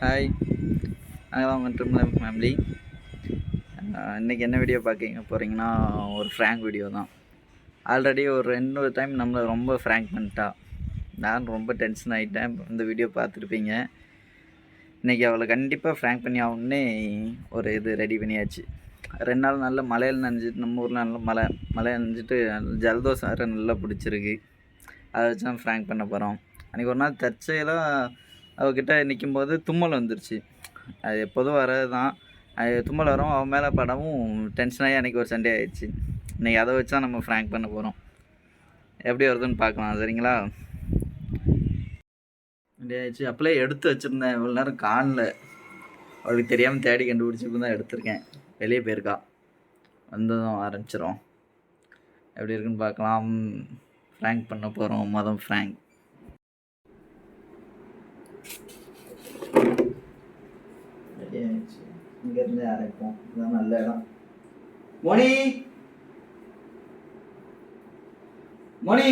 Hi நாங்கள் தான் உங்கள் ட்ரிம் ஃபேமிலி இன்றைக்கி என்ன வீடியோ பார்க்க போகிறீங்கன்னா ஒரு ஃப்ராங்க் வீடியோ தான். ஆல்ரெடி ஒரு ரெண்டு டைம் நம்மளை ரொம்ப ஃப்ராங்க் பண்ணிட்டா. நான் ரொம்ப டென்ஷன் ஆகிட்டேன் இந்த வீடியோ பார்த்துருப்பீங்க. இன்றைக்கி அவளை கண்டிப்பாக ஃப்ராங்க் பண்ணி ஆகணுன்னே ஒரு இது ரெடி பண்ணியாச்சு. ரெண்டு நாள் நல்ல மலையில் நனைஞ்சிட்டு நம்ம ஊரில் நல்ல மலை மழை நனைஞ்சிட்டு ஜலதோஷம் வேறு நல்லா பிடிச்சிருக்கு. அதை வச்சு தான் ஃப்ராங்க் பண்ண போகிறோம் அன்றைக்கி ஒரு நாள் தற்செயலாக அவகிட்ட நிற்கும்போது தும்மல் வந்துருச்சு. அது எப்போதும் வர்றது தான் அது தும்மல் வரும் அவன் மேலே படமும் டென்ஷனாகி அன்றைக்கி ஒரு சண்டே ஆயிடுச்சு. இன்றைக்கி அதை வச்சு தான் நம்ம ஃப்ராங்க் பண்ண போகிறோம் எப்படி வருதுன்னு பார்க்கலாம் சரிங்களா? சண்டே ஆயிடுச்சு. அப்போலே எடுத்து வச்சுருந்தேன். இவ்வளோ நேரம் காணல. அவளுக்கு தெரியாமல் தேடி கண்டுபிடிச்சி தான் எடுத்திருக்கேன். வெளியே போயிருக்கா. வந்ததும் ஆரம்பிச்சிடும் எப்படி இருக்குன்னு பார்க்கலாம். ஃப்ராங்க் பண்ண போகிறோம் மதம் ஃப்ராங்க் ரெடி ஆயிடுச்சு. இங்கேருந்து அரைப்போம் இதுதான் நல்ல இடம். மணி மணி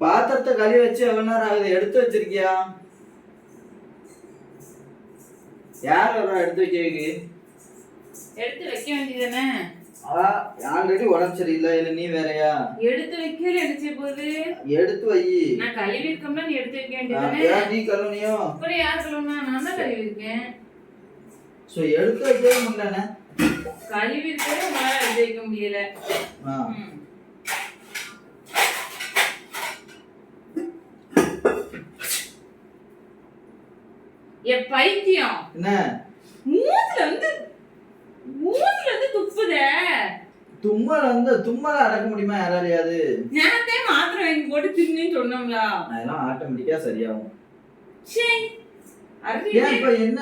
பாத்திரத்தை கழுவி வச்சு எவ்வளோ நேரம் ஆகுது? எடுத்து வச்சிருக்கியா? யார் வர்றா எடுத்து வைக்கிறதுக்கு எடுத்து வைக்க வேண்டியதானே ஆல்ரெடி உடம்பு சரியில்லை? இல்லை நீ வேறயா? எடுத்து வைக்கல அடிச்ச போது எடுத்து வை. நான் கழுவி இருக்கோம்னா நீ எடுத்து வைக்க ஏன் நீ கழுவுனியோ? அப்புறம் யார் கழுவுனா? நான் தான் கழுவி இருக்கேன். ஸோ எடுத்து வைக்கவே முடியலண்ணே. கழுவி இருக்கவே உங்களால எடுத்து வைக்க முடியல. ஏ பைத்தியம். என்ன? மூத்துல வந்து மூத்துல வந்து துப்புதே. தும்மல் வந்து தும்மல் அடக்க முடியுமா யாராலையாவது? நேரத்தே மாத்திரை வாங்கி போட்டு தின்னு சொன்னோம்ல. அதெல்லாம் ஆட்டோமேட்டிக்கா சரியாகும். சே ஏன் இப்ப என்ன?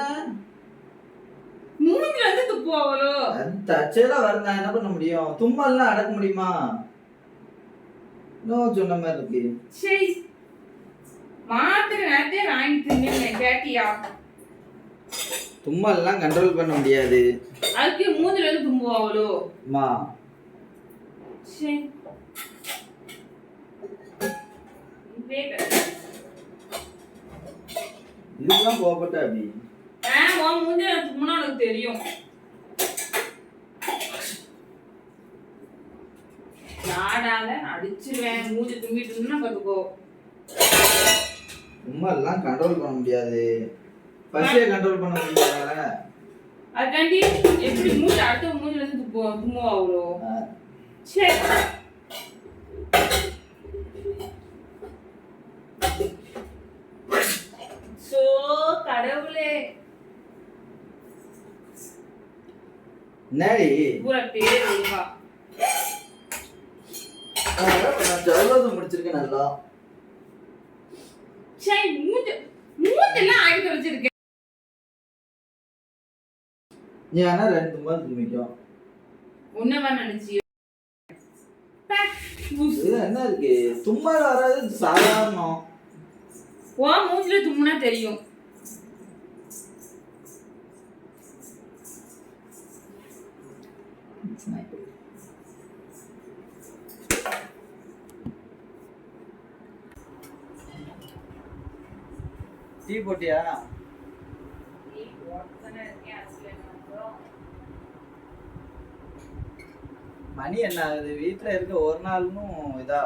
மூத்துல வந்து துப்புவாங்களோ அது தற்செயலா வருங்க என்ன பண்ண முடியும்? தும்மல்லாம் அடக்க முடியுமா? இன்னும் சொன்ன மாதிரி இருக்கு. சரி மாத்திரை நேரத்தே வாங்கி தின்னு கேட்டியா? தும்மல்லாம் கண்ட்ரோல் பண்ண முடியாது. அதுக்கு மூஞ்சில இருந்து தும்புவாங்களோ அம்மா சரி. இதுக்கெல்லாம் கோபப்பட்ட அப்படி ஆ, உன் மூஞ்சில தும்முனா உனக்கு தெரியும். நாடால அடிச்சிருவேன். மூஞ்சி தும்பிட்டு இருந்தா தும்மல்லாம் கண்ட்ரோல் பண்ண முடியாது. பசியை கண்ட்ரோல் பண்ண முடியாதால அதுக்காண்டி எப்படி மூஞ்சி அடுத்த மூஞ்சில இருந்து தும்முவாங்களோ ஆ, சரி சோ கடவுளே. என்னடி? பூரா பேர் ஒழுங்கா நான் ஜலதோஷம் முடிச்சிருக்கேன் நல்லா. சரி மூஞ்சி மூஞ்செல்லாம் ஆகிட்டு வச்சிருக்கேன். நீ ஆனா ரெண்டு தும்மல் தும்பிக்கும் உன்னவா நினைச்சி. இது என்ன இருக்கு? தும்மல் வராது சாதாரணம். ஓ மூஞ்சில தும்முனா தெரியும். டீ போட்டியா? மணி என்ன ஆகுது? வீட்ல இருக்க ஒரு நாளும் இதா?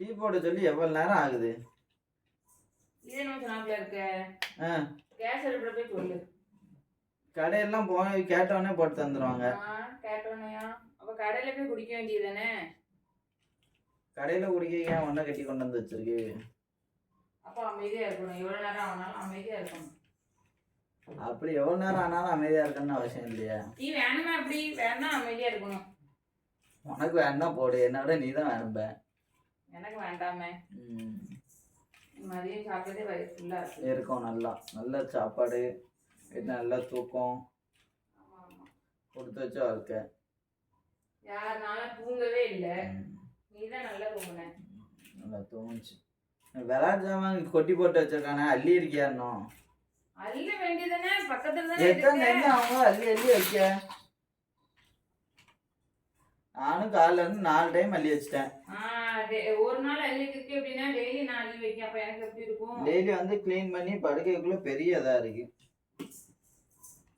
டீ போட சொல்லி எவ்வளவு நேரம் ஆகுது? கடையெல்லாம் போய் கேட்டவொடனே போட்டு தந்துருவாங்க. கேட்டோனையா அப்ப கடையில போய் குடிக்க வேண்டியதுதானே கடையில குடிக்க ஏன் ஒன்றை கட்டி கொண்டு வந்து வச்சிருக்கு? அப்ப அமைதியா இருக்கணும். எவ்வளவு நேரம் ஆனாலும் அமைதியா இருக்கணும். அப்படி எவ்வளவு நேரம் ஆனாலும் அமைதியா இருக்கணும்னு அவசியம் இல்லையா. நீ வேணுமா அப்படி வேணா அமைதியா இருக்கணும். உனக்கு வேணா போடு. என்னை விட நீ தான் வேணும்ப. எனக்கு வேண்டாமே. மதியம் சாப்பிட்டதே வயிறு ஃபுல்லா இருக்கு. இருக்கும் நல்லா. நல்ல சாப்பாடு நல்ல தூக்கம். கொடுத்து வச்ச வாழ்க்கை. யாருனால தூங்கவே இல்லை. ம், நீ தான் நல்லா தூங்குன. நல்லா தூங்குச்சு. ஜாமான் கொட்டி போட்டு வச்சிருக்கானே அள்ளி இருக்கியா இன்னும்? அள்ள வேண்டியதானே பக்கத்துல தானே எத்தனை அவங்க அள்ளி அள்ளி வைக்க? நானும் காலைல இருந்து நாலு டைம் அள்ளி வச்சிட்டேன். ஒரு நாள் அள்ளி இருக்கு அப்படின்னா டெய்லி நான் அள்ளி வைக்க அப்ப எனக்கு எப்படி இருக்கும்? டெய்லி வந்து க்ளீன் பண்ணி படுக்கைக்குள்ள பெரிய இதா இருக்கு.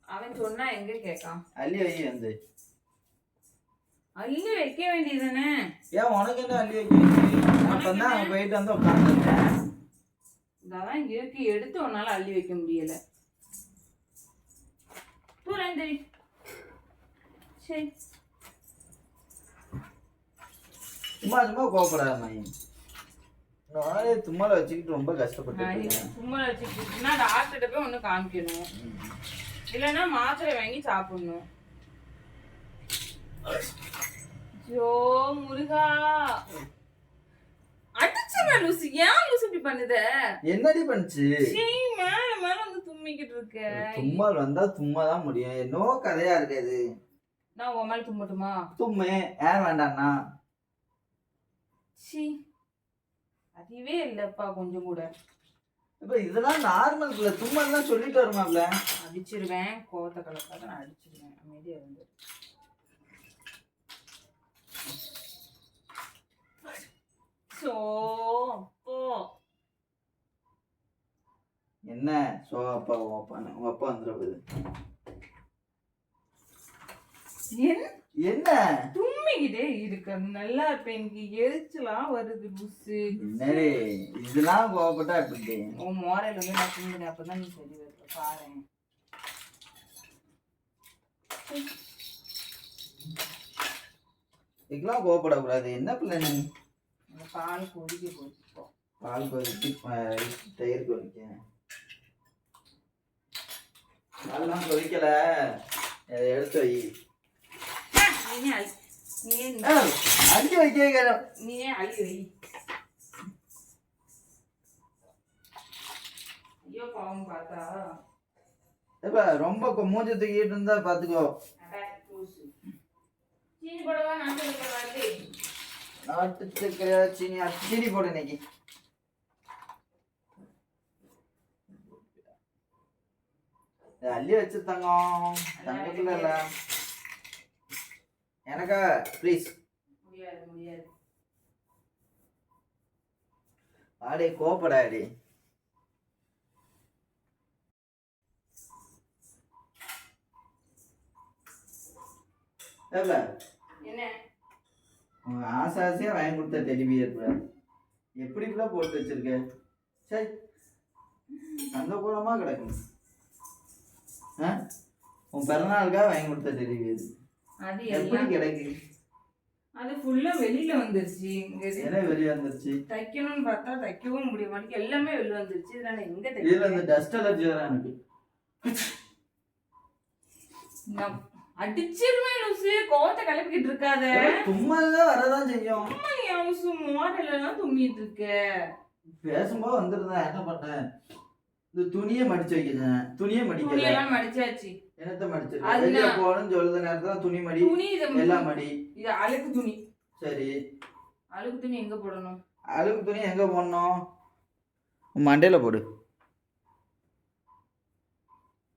அவன் சொன்னா எங்க கேட்கான்? அள்ளி வை வந்து. அள்ளி வைக்க வேண்டியதானே ஏன் உனக்கு என்ன அள்ளி வைக்க அப்பதான் அங்க போயிட்டு வந்து உட்காந்துருக்கேன் இதான் இருக்கு. எடுத்து உன்னால அள்ளி வைக்க முடியல. தூரம் தெரி சரி சும்மா சும்மா கோவப்படாத மை நானே தும்மால வச்சுக்கிட்டு ரொம்ப கஷ்டப்பட்டு. சும்மா வச்சுக்கிட்டுனா டாக்டர்கிட்ட போய் ஒன்று காமிக்கணும். இல்லைன்னா மாத்திரை வாங்கி சாப்பிடணும். ஐயோ முருகா. அடிச்சுமா லூசு? ஏன் லூசு இப்படி பண்ணுத? என்னடி பண்ணுச்சு? மேல மேல வந்து தும்மிக்கிட்டு இருக்க. தும்மல் வந்தா தும்மா தான் முடியும். என்னோ கதையா இருக்காது நான் உன் மேல தும்மட்டுமா தும்மு. ஏன் வேண்டாம்னா சீ அறிவே இல்லப்பா கொஞ்சம் கூட. இப்ப இதெல்லாம் நார்மல் இல்ல தும்மல் தான் சொல்லிட்டு வருமாப்ல அடிச்சிருவேன் கோவத்தை கலக்காத நான் அடிச்சிருவேன். அமைதியா இருந்து. சோ அப்போ என்ன? சோ அப்பா அப்பா உங்க அப்பா வந்துடுறது என்ன என்ன? தும்மிக்கிட்டே இருக்க. நல்லா இருப்பேன் எனக்கு எரிச்சலா வருது புஸ்ஸு என்னடி? இதெல்லாம் கோவப்பட்டா எப்படி? உன் மோரையில வந்து நான் தும்பினேன். அப்பதான் நீ சரி வருது. பாரு. இதுக்கெல்லாம் கோவப்படக்கூடாது. என்ன பிள்ளை நீ? பால் கொதிக்க இப்போ. பால் கொதிச்சு தயிர் கொதிக்க பால்லாம் கொதிக்கல அதை எடுத்து வை அள்ளி வைக்க நீயே அள்ளி வை ஐயோ பாவம் பார்த்தா இப்ப ரொம்ப மூஞ்சி தூக்கிட்டு இருந்தா பாத்துக்கோ. சீனி போடவா நாட்டு போடவா நாட்டு சக்கரை சீனி சீனி போடு இன்னைக்கு அள்ளி வச்சு தங்கம் தங்கத்துல இல்ல எனக்கா ப்ளீஸ் முடியாது முடியாது ஆடி கோப்படாடி என்ன? ஆசை ஆசையா வாங்கி கொடுத்த டெலிவியர் எப்படி கூட போட்டு வச்சிருக்க? சரி அந்த கூடமா கிடக்கும் ஆ? உன் பிறநாளுக்காக வாங்கி கொடுத்த டெலிவியர் அது எப்படி கிடக்கு? அது ஃபுல்லா வெளியில வந்துருச்சு. என்ன வெளியே வந்துருச்சு? தைக்கணும்னு பார்த்தா தைக்கவும் முடிய மாட்டேங்குது எல்லாமே வெளில வந்துருச்சு. இதனால எங்க இதுல இந்த தைக்க டஸ்ட் அலர்ஜி வர எனக்கு நான் அடிச்சிருவேன் லூசு கோவத்தை கிளப்பிக்கிட்டு இருக்காத. தும்மல் தான் வரதான் செய்யும். அவசு மோடலாம் தும்மிட்டு இருக்க. பேசும்போது வந்துருந்தேன் என்ன பண்ணேன் இந்த துணியை மடிச்சு வைக்கிறேன் துணியை மடிக்கல. துணியெல்லாம் மடிச்சாச்சு. என்னத்த அது வெளியே போகணும்னு சொல்லுற நேரத்துல துணி மடி. துணி எல்லாம் மடி. இது அழுக்கு துணி. சரி. அழுக்கு துணி எங்க போடணும்? அழுக்கு துணி எங்க போடணும்? மண்டையில போடு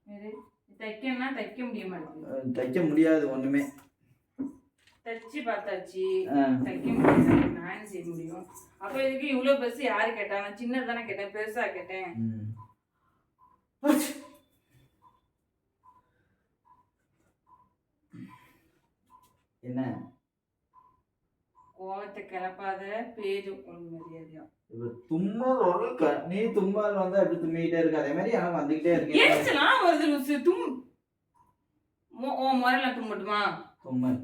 வேறு தைக்கணும்னா தைக்க முடிய மாட்டேங்குது. தைக்க முடியாது ஒண்ணுமே. தைச்சு பார்த்தாச்சு. தைக்க முடியாது. நான் செய்ய முடியும்? அப்ப இதுக்கு இவ்வளவு பெருசு யாரு கேட்டா? நான் சின்னது தானே கேட்டேன் பெருசா கேட்டேன். என்ன? கோவத்தை கிளப்பாத பேஜ் ஒழுங்கு மரியாதையா? இப்ப தும்மல் ஒரு நீ தும்மல் வந்து அப்படி தும்மிக்கிட்டே இருக்க. அதே மாதிரி எனக்கு வந்துகிட்டே இருக்கேன் எரிச்சலாம் வருது லூசு தும் உன் முறையில தும்பட்டுமா தும்மல்.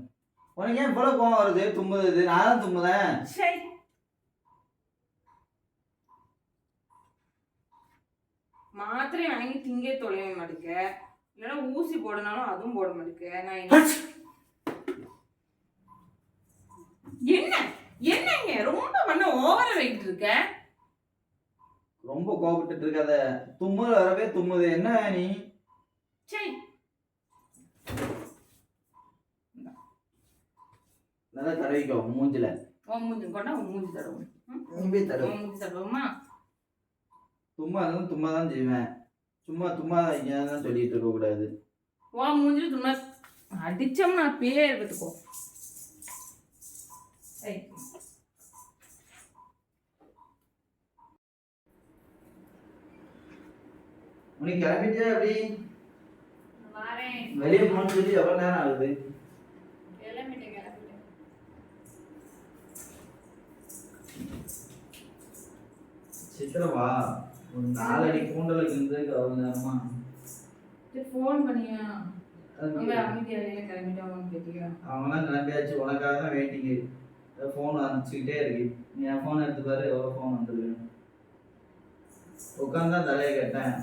உனக்கு ஏன் இவ்வளவு கோவம் வருது? தும்புது நான் தான் தும்புதேன் சரி மாத்திரை வாங்கி திங்கே தொலைய மாட்டேங்க இல்லைன்னா ஊசி போடனாலும் அதுவும் போட மாட்டேங்க நான் என்ன? என்ன என்னங்க? ரொம்ப பண்ண ஓவரா வெயிட் இருக்க? ரொம்ப கோபப்பட்டு இருக்காத. தும்மல் வரவே தும்முது. என்ன நீ? சரி நல்லா தடவிக்கோ மூஞ்சில. உன் மூஞ்சி கொண்டா உன் மூஞ்சி தடவும்? நீ போய் தடவு உன் மூஞ்சி தடவுமா? தும்மா இருந்தாலும் தும்மா தான் செய்வேன். சும்மா சும்மா இங்கே தான் சொல்லிட்டு இருக்கக்கூடாது. வா மூஞ்சில சும்மா அடிச்சோம்னா பேர் பார்த்துக்கோ ஏய், உனக்கு கிளம்பிட்டே அப்படி வெளியே போகணும்னு சொல்லி எவ்வளோ நேரம் ஆகுது? சித்திரவா ஒரு நாலடி கூண்டலுக்கு இருந்து அவ்வளோ நேரமா? ஃபோன் பண்ணியா? அவங்களாம் கிளம்பியாச்சு. உனக்காக தான் வெயிட்டிங்கு ஃபோன் அனுப்பிச்சிக்கிட்டே இருக்கு. நீ என் ஃபோன் எடுத்து பாரு எவ்வளோ ஃபோன் வந்துருக்கு? உட்காந்து தான் தலையை கேட்டேன்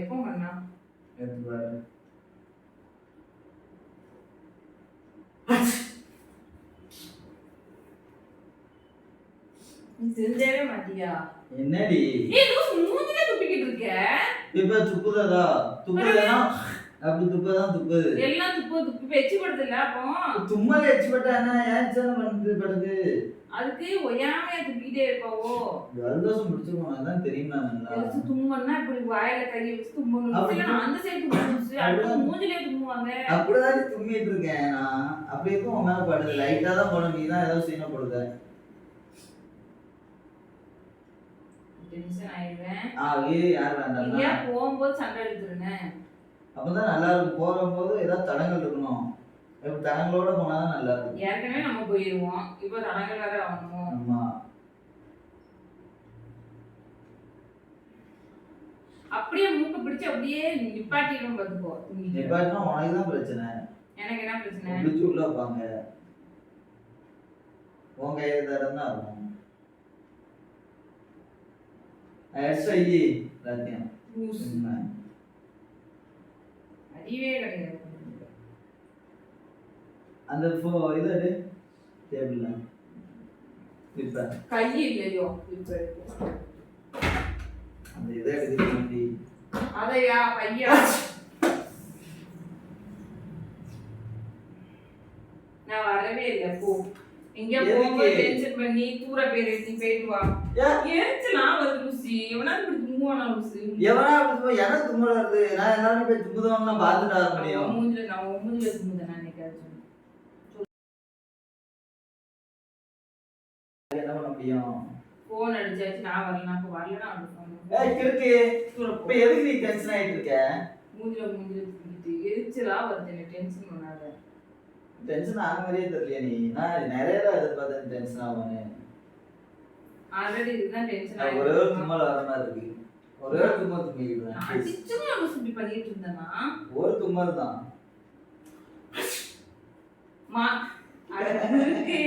எப்போ பண்ணா? எடுத்து பாரு நீ தெரிஞ்சவே மாட்டியா? என்னடி? லூஸ் மூஞ்சிலே துப்பிக்கிட்டு இருக்க. இப்ப துப்புதா? துப்புதா? அப்படி துப்புதான் துப்புது எல்லாம் துப்பு துப்பி. வச்சு படுத்துல அப்போ? தும்மல் எச்சுப்பட்டா என்ன? ஏன் சார் பண்ணுது படுது அதுக்கு ஒய்யாமையா துப்பிக்கிட்டே இருப்பாவோ? ஜலதோஷம் முடிச்சிருவோம் அதான் தெரியுமா நல்லா? தும்மன்னா இப்படி வாயில கையை வச்சு தும்பணும் இல்ல, அந்த சைடு தும்பணும் அடுத்து மூஞ்சிலே தும்புவாங்க. அப்படிதான் தும்மிட்டு இருக்கேன் நான். அப்படி இருக்கும் உன் மேல படுது. லைட்டா தான் போடும் நீ தான் ஏதோ சீன போடுத டென்ஷன் ஆயிடுவேன் ஆ ஏ யார் எங்கேயா போகும்போது சண்டை எடுத்துருங்க அப்பதான் நல்லா இருக்கும். போகும்போது ஏதாவது தடங்கள் இருக்கணும். இப்ப தடங்களோட போனாதான் நல்லா இருக்கும். ஏற்கனவே நம்ம போயிருவோம். இப்போ தடங்கள் வேற ஆகணும் ஆமா. அப்படியே மூக்க பிடிச்சு அப்படியே நிப்பாட்டிடும் பார்த்துக்கோ. நிப்பாட்டினா உனக்கு தான் பிரச்சனை. எனக்கு என்ன பிரச்சனை? பிடிச்சி உள்ள வைப்பாங்க. உன் கையில தரம் தான் இருக்கும். எக்ஸ்ட்ரா ஐயி எல்லாத்தையும். அறிவே கிடையாது அந்த ஃபோ இது எடு டேபிள்ல இப்ப கை இல்லையோ இப்போ. அந்த இதை எடுத்து வேண்டி அதையா? பையா? நான் வரவே இல்லை போ. எங்க? போகும்போது டென்ஷன் பண்ணி தூர பேர் போயிட்டு வா? எரிச்சலாம் வருது லூசி. எவனாவது இப்படி துங்குவானா லூசி? எவனா அப்படி நான் எல்லாரும் போய் பார்த்துட்டு வர முடியும். அவன் மூஞ்சில நான் மூஞ்சில தும்புதேன் நான் என்னைக்காச்சும் என்ன பண்ண முடியும்? ஃபோன் அடிச்சாச்சு நான் வரல அப்போ வரலன்னா அவனுக்கு ஏய் கிறுக்கு. தூர இப்ப போ எதுக்கு நீ டென்ஷன் ஆயிட்டு இருக்க? மூஞ்சில மூஞ்சில துப்பிட்டு எரிச்சலா வருது எனக்கு டென்ஷன் பண்ணாத. டென்ஷன் ஆன மாதிரியே தெரியல நீ நான் நிறைய தான் எதிர்பார்த்தேன் டென்ஷன் ஆகும்னு ஆல்ரெடி இதுதான் டென்ஷன் நான் ஒரே ஒரு தும்மல் வர மாதிரி இருக்கு ஒரே ஒரு தும்மல் தும்பிக்கிறேன் அடிச்சும் நம்ம இப்படி பண்ணிட்டு இருந்தேன்னா ஒரு தும்மல் தான் மா இருக்கு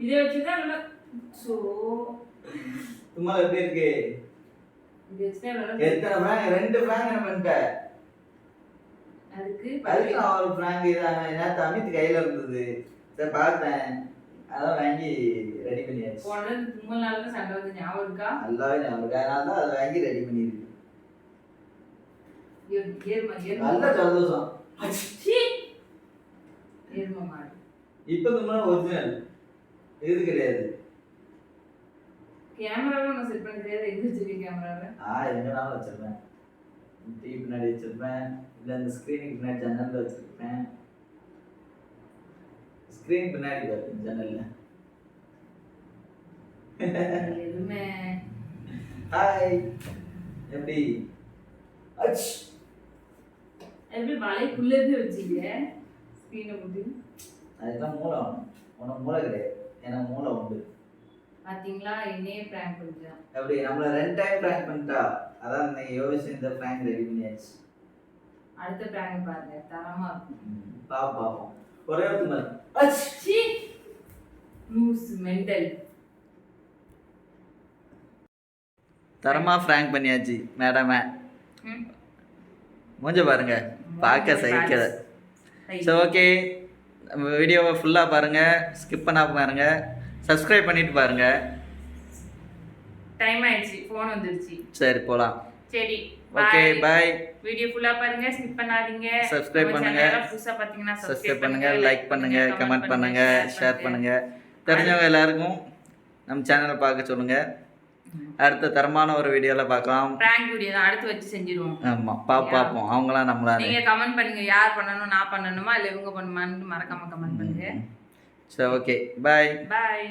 இதை வச்சுதான் நல்லா சோ தும்மல் எப்படி இருக்கு எத்தனை ரெண்டு என்ன பண்ணிட்டேன் அதுக்கு அதுக்கு நான் ஒரு ஃப்ராங்க் இதான நேற்று அமித் கையில இருந்தது. சரி பார்த்தேன். அதான் வாங்கி ரெடி பண்ணியாச்சு. போன தும்மல் நாள் தான் சண்டை வந்து ஞாபகம் இருக்கா? நல்லாவே ஞாபகம் இருக்கு. அதனால தான் அதை வாங்கி ரெடி பண்ணியிருக்கு நல்ல சந்தோஷம். இப்போ தும்மல் ஒரிஜினல் இது கிடையாது. கேமராவை நான் செட் பண்ண தெரியாது. எங்க வச்சிருக்கேன் கேமராவை? ஆ எங்கனாலும் வச்சிருப்பேன். டிவி பின்னாடி வச்சிருப்பேன். இல்லை இந்த ஸ்க்ரீனுக்கு பின்னாடி ஜன்னலில் வச்சிருப்பேன். ஸ்க்ரீன் பின்னாடி பாரு ஜன்னல்ல ஹாய் எப்படி? அச். எப்படி வலைக்குள்ளே வச்சுக்க ஸ்க்ரீனை போட்டு அதுக்கெல்லாம் மூளை வேணும் உனக்கு மூளை கிடையாது. எனக்கு மூளை உண்டு. பாத்தீங்களா? என்னையே பிராங்க் பண்ணிட்டான் எப்படி நம்மள ரெண்டு டைம் ப்ராங்க் பண்ணிட்டா அதான் இன்னைக்கு யோசிச்சு இந்த ப்ராங்க் ரெடி பண்ணியாச்சு. அடுத்த பிராங்க் பாருங்க தரமா இருக்கும். பாப்போம் பாப்போம். ஒரே ஒரு தும்மல் அச்! சீ லூஸ் மெண்டல். தரமாக ஃப்ராங்க் பண்ணியாச்சு மேடமே. மூஞ்ச பாருங்க பார்க்க சகிக்கல. ஸோ ஓகே நம்ம வீடியோவை ஃபுல்லாக பாருங்கள் ஸ்கிப் பண்ணாம பாருங்கள் சப்ஸ்கிரைப் பண்ணிட்டு பாருங்கள் டைம் ஆயிடுச்சு ஃபோன் வந்துடுச்சு சரி போகலாம் சரி ஓகே பாய் வீடியோ ஃபுல்லா பாருங்க ஸ்கிப் பண்ணாதீங்க. நம்ம பண்ணுங்க. புதுசா பாத்தீங்கன்னா சப்ஸ்கிரைப் பண்ணுங்கள் லைக் பண்ணுங்கள் கமெண்ட் பண்ணுங்கள் ஷேர் பண்ணுங்கள் தெரிஞ்சவங்க எல்லாருக்கும் நம்ம சேனலை பார்க்க சொல்லுங்கள் அடுத்த தரமான ஒரு வீடியோவில் பார்க்கலாம். பிராங்க் வீடியோ தான் அடுத்து வச்சு செஞ்சிருவோம். ஆமாம் பா பார்ப்போம் அவங்களாம் நம்மளா நீங்க கமெண்ட் பண்ணுங்க யார் பண்ணணும் நான் பண்ணணுமா இல்ல இவங்க பண்ணுமான்னு மறக்காம கமெண்ட் பண்ணுங்க. சரி ஓகே பாய் பாய்